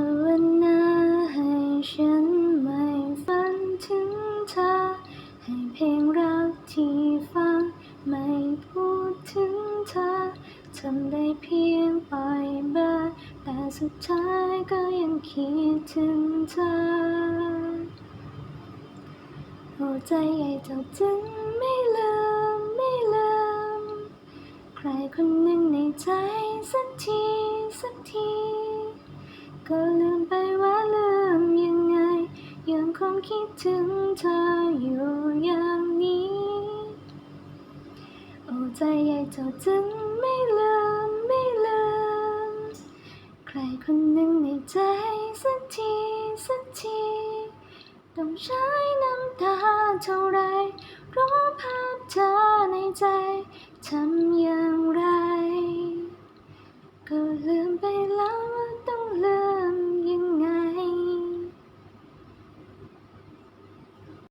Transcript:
าวนาให้ฉันไม่ฝันถึงเธอ ให้เพลงรักที่ฟังไม่พูดถึงเธอ ทำได้เพียงปล่อยเบอร์แต่สุดท้ายก็ยังคิดถึงเธอหัวใจใหญ่เจ้าจึงไม่ลืม ไม่ลืม ใครคนหนึ่งในใจ ก็ลืมไปว่าลืมยังไง ยังคงคิดถึงเธออยู่อย่างนี้ โอ้ใจใหญ่เจ้าจึงไม่ลืมไม่ลืม ใครคนหนึ่งในใจสักทีสักที ต้องใช้น้ำตาเท่าไรรอภาพเธอในใจทำ